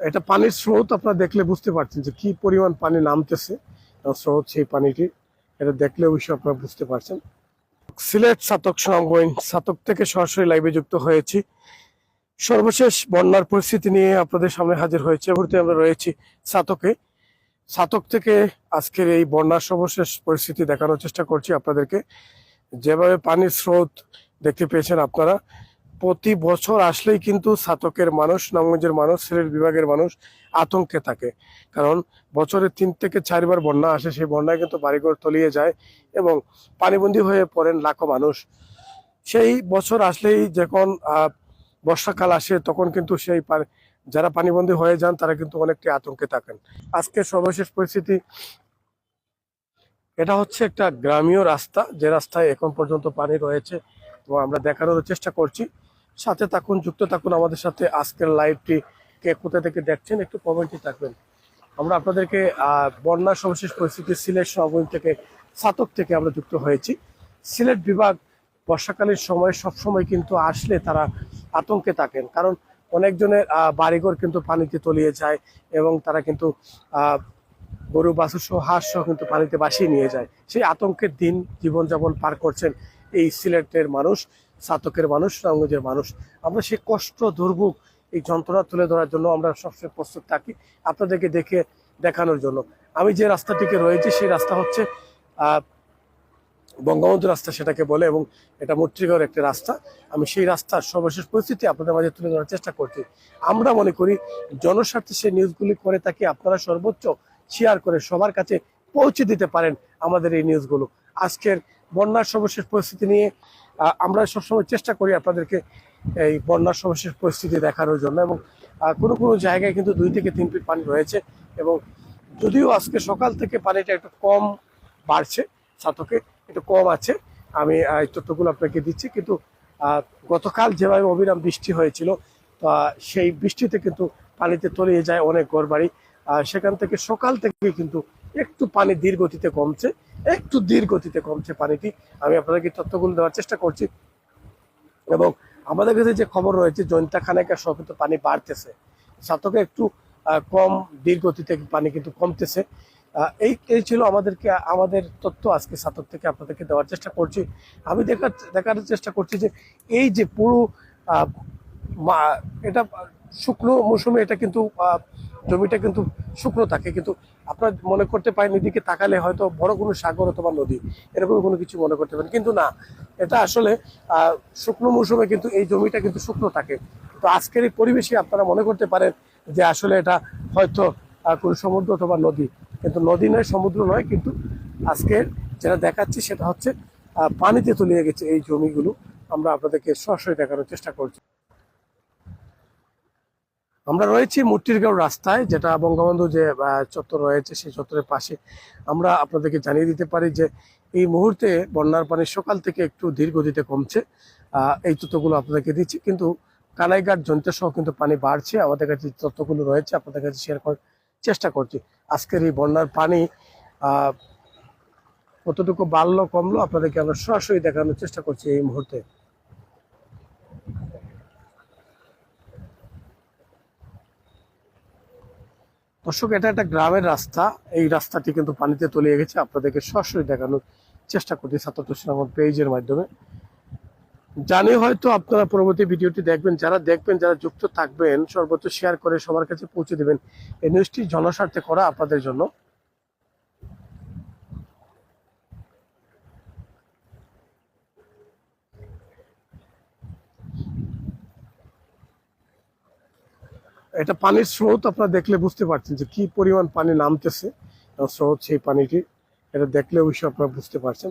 এটা পানির স্রোত আপনারা দেখলে বুঝতে পারছেন যে কি পরিমাণ পানি নামতেছে। স্রোত সেই পানিটি এটা দেখলে অবশ্যই আপনারা বুঝতে পারছেন। সিলেট সাতক সংবইন সাতক থেকে সরাসরি লাইভে যুক্ত হয়েছি। সর্বশেষ বন্যার পরিস্থিতি নিয়ে আপনাদের সামনে হাজির হয়েছে। মুহূর্তে আমরা রয়েছি সাতকে। সাতক থেকে আজকের এই বন্যার সর্বশেষ পরিস্থিতি দেখানোর চেষ্টা করছি আপনাদেরকে। যেভাবে পানির স্রোত দেখতে পেয়েছেন আপনারা প্রতি বছর আসলেই কিন্তু সাতকের মানুষ, নামগঞ্জের মানুষ, সিলেট বিভাগের মানুষ আতঙ্কে থাকে। কারণ বছরে তিন থেকে চারবার বন্যা আসে, সেই বন্যায় কিন্তু বাড়িঘর তলিয়ে যায় এবং পানিবন্দী হয়ে পড়েন লাখো মানুষ। সেই বছর আসলেই যখন বর্ষাকাল আসে, তখন কিন্তু সেই যারা পানিবন্দী হয়ে যান, তারা কিন্তু অনেকটি আতঙ্কে থাকেন। আজকে সর্বশেষ পরিস্থিতি, এটা হচ্ছে একটা গ্রামীয় রাস্তা। যে রাস্তায় এখন পর্যন্ত পানি রয়েছে এবং আমরা দেখানোর চেষ্টা করছি। সাথে থাকুন যুক্ত থাকুন আমাদের সাথে আজকের লাইভটি কে কোথা থেকে দেখছেন একটু কমেন্টে থাকবেন। আমরা আপনাদেরকে আহ, বন্যার সর্বশেষ পরিস্থিতি সিলেট সভাপতি থেকে সাতক থেকে আমরা যুক্ত হয়েছি। সিলেট বিভাগ বর্ষাকালীন সময় সবসময় কিন্তু আসলে তারা আতঙ্কে থাকেন। কারণ অনেকজনের বাড়িঘর কিন্তু পানিতে তলিয়ে যায় এবং তারা কিন্তু গরু বাছুর সহ হাঁস সহ কিন্তু পানিতে বাসিয়ে নিয়ে যায়। সেই আতঙ্কের দিন জীবনযাপন পার করছেন এই সিলেটের মানুষ। সাতকের মানুষ, রামগঞ্জের মানুষ। আমরা সেই কষ্ট, দুর্ভোগ, এই যন্ত্রণা তুলে ধরার জন্য আমরা সবসময় প্রস্তুত থাকি আপনাদেরকে দেখে দেখানোর জন্য। আমি যে রাস্তাটিকে রয়েছে, সেই রাস্তা হচ্ছে বঙ্গবন্ধু রাস্তা সেটাকে বলে এবং এটা মৈত্রীগড় একটি রাস্তা। আমি সেই রাস্তার সর্বশেষ পরিস্থিতি আপনাদের মাঝে তুলে ধরার চেষ্টা করছি। আমরা মনে করি জনস্বার্থে সেই নিউজগুলি করে থাকি, আপনারা সর্বোচ্চ শেয়ার করে সবার কাছে পৌঁছে দিতে পারেন আমাদের এই নিউজগুলো। আজকের বন্যার সর্বশেষ পরিস্থিতি নিয়ে আমরা সবসময় চেষ্টা করি আপনাদেরকে এই বন্যার সর্বশেষ পরিস্থিতি দেখানোর জন্য এবং কোনো কোনো জায়গায় কিন্তু দুই থেকে তিন ফিট পানি রয়েছে এবং যদিও আজকে সকাল থেকে পানিটা একটু কম বাড়ছে ছাতকে একটু কম আছে, আমি এই তথ্যগুলো আপনাকে দিচ্ছি কিন্তু গতকাল যেভাবে অবিরাম বৃষ্টি হয়েছিল, তা সেই বৃষ্টিতে কিন্তু পানিতে তলিয়ে যায় অনেক ঘরবাড়ি সেখান থেকে সকাল থেকে কিন্তু একটু পানি ধীর গতিতে কমছে একটু ধীর গতিতে কমছে পানিটি। আমি আপনাদেরকে তথ্যগুলো দেওয়ার চেষ্টা করছি। এবং আমাদের কাছে যে খবর রয়েছে, জয়ন্তা খানেকা সহ কিন্তু পানি বাড়তেছে। সাতকে একটু কম ধীর গতিতে পানি কিন্তু কমতেছে। এই এই ছিল আমাদেরকে, আমাদের তথ্য আজকে সাতক থেকে আপনাদেরকে দেওয়ার চেষ্টা করছি। আমি দেখার দেখার চেষ্টা করছি যে এই যে পুরো এটা শুকনো মৌসুমে এটা কিন্তু জমিটা কিন্তু শুকনো থাকে, কিন্তু আপনারা মনে করতে পারেন এদিকে তাকালে হয়তো বড় কোনো সাগর অথবা নদী, এরকম কোনো কিছু মনে করতে পারেন। কিন্তু না, এটা আসলে শুকনো মৌসুমে কিন্তু এই জমিটা কিন্তু শুকনো থাকে। তো আজকের এই পরিবেশে আপনারা মনে করতে পারেন যে আসলে এটা হয়তো কোনো সমুদ্র অথবা নদী। কিন্তু নদী নয়, সমুদ্র নয়, কিন্তু আজকে যেটা দেখাচ্ছি সেটা হচ্ছে পানিতে তলিয়ে গেছে এই জমিগুলো। আমরা আপনাদেরকে সরাসরি দেখানোর চেষ্টা করছি। আমরা রয়েছি মূর্তিরগাঁও রাস্তায়, যেটা বঙ্গবন্ধু যে চত্বর রয়েছে, সেই চত্বরের পাশে। আমরা আপনাদেরকে জানিয়ে দিতে পারি যে, এই মুহূর্তে বন্যার পানি সকাল থেকে একটু ধীর গতিতে কমছে। এই তথ্যগুলো আপনাদেরকে দিচ্ছি, কিন্তু কানাইঘাট জনিত সহ কিন্তু পানি বাড়ছে। আমাদের কাছে তথ্যগুলো রয়েছে, আপনাদের কাছে শেয়ার করার চেষ্টা করছি। আজকের এই বন্যার পানি কতটুকু বাড়লো, কমলো, আপনাদেরকে আমরা সরাসরি দেখানোর চেষ্টা করছি এই মুহূর্তে। দর্শক, এটা একটা গ্রামের রাস্তা। এই রাস্তাটি কিন্তু পানিতে তলিয়ে গেছে। আপনাদেরকে সরাসরি দেখানোর চেষ্টা করছি সাতাত্তর আমার পেজের মাধ্যমে। জানি হয়তো আপনারা পরবর্তী ভিডিওটি দেখবেন। যারা দেখবেন, যারা যুক্ত থাকবেন সর্বোচ্চ শেয়ার করে সবার কাছে পৌঁছে দেবেন। এই নিউজটি জনস্বার্থে করা আপনাদের জন্য। এটা পানির স্রোত আপনারা দেখলে বুঝতে পারছেন যে কি পরিমাণ পানি নামতেছে। স্রোত সেই পানিটি, এটা দেখলে অবশ্যই আপনারা বুঝতে পারছেন।